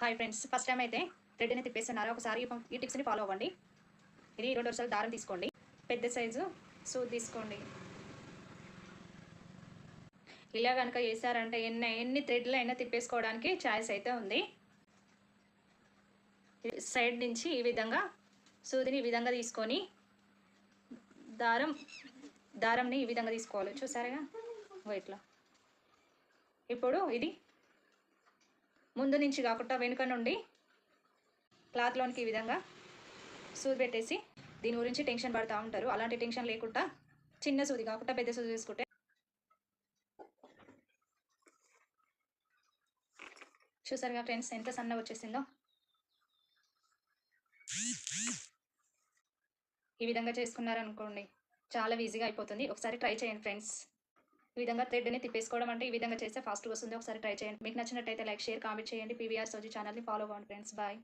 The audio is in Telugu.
హాయ్ ఫ్రెండ్స్ ఫస్ట్ టైం అయితే థ్రెడ్ని తిప్పేస్తున్నారు. ఒకసారి ఈ- టిప్స్ని ఫాలో అవ్వండి. ఇది రెండు వరుసలు దారం తీసుకోండి. పెద్ద సైజు సూది తీసుకోండి. ఇలా కనుక చేశారంటే ఎన్ని ఎన్ని థ్రెడ్లు అయినా తిప్పేసుకోవడానికి ఛాయిస్ అయితే ఉంది. సైడ్ నుంచి ఈ విధంగా సూదిని ఈ విధంగా తీసుకొని దారం దారంని ఈ విధంగా తీసుకోవాలి. చూసారుగా? ఇట్లా. ఇప్పుడు ఇది ముందు నుంచి కాకుండా వెనుక నుండి క్లాత్లోనికి ఈ విధంగా సూది పెట్టేసి దీని గురించి టెన్షన్ పడుతూ ఉంటారు. అలాంటి టెన్షన్ లేకుండా చిన్న సూది కాకుండా పెద్ద సూది తీసుకుంటే చూసారుగా ఫ్రెండ్స్ ఎంత సన్నగా వచ్చేసిందో? ఈ విధంగా చేసుకున్నారనుకోండి చాలా ఈజీగా అయిపోతుంది. ఒకసారి ట్రై చేయండి ఫ్రెండ్స్. ఈ విధంగా థ్రెడ్ని తిప్పేసుకోవడం అంటే ఈ విధంగా చేస్తే ఫాస్ట్గా వస్తుంది. ఒకసారి ట్రై చేయండి. మీకు నచ్చినట్టయితే లైక్ షేర్ కామెంట్ చేయండి. పీవీఆర్ సోజీ ఛానల్ని ఫాలో అవ్వండి ఫ్రెండ్స్ బాయ్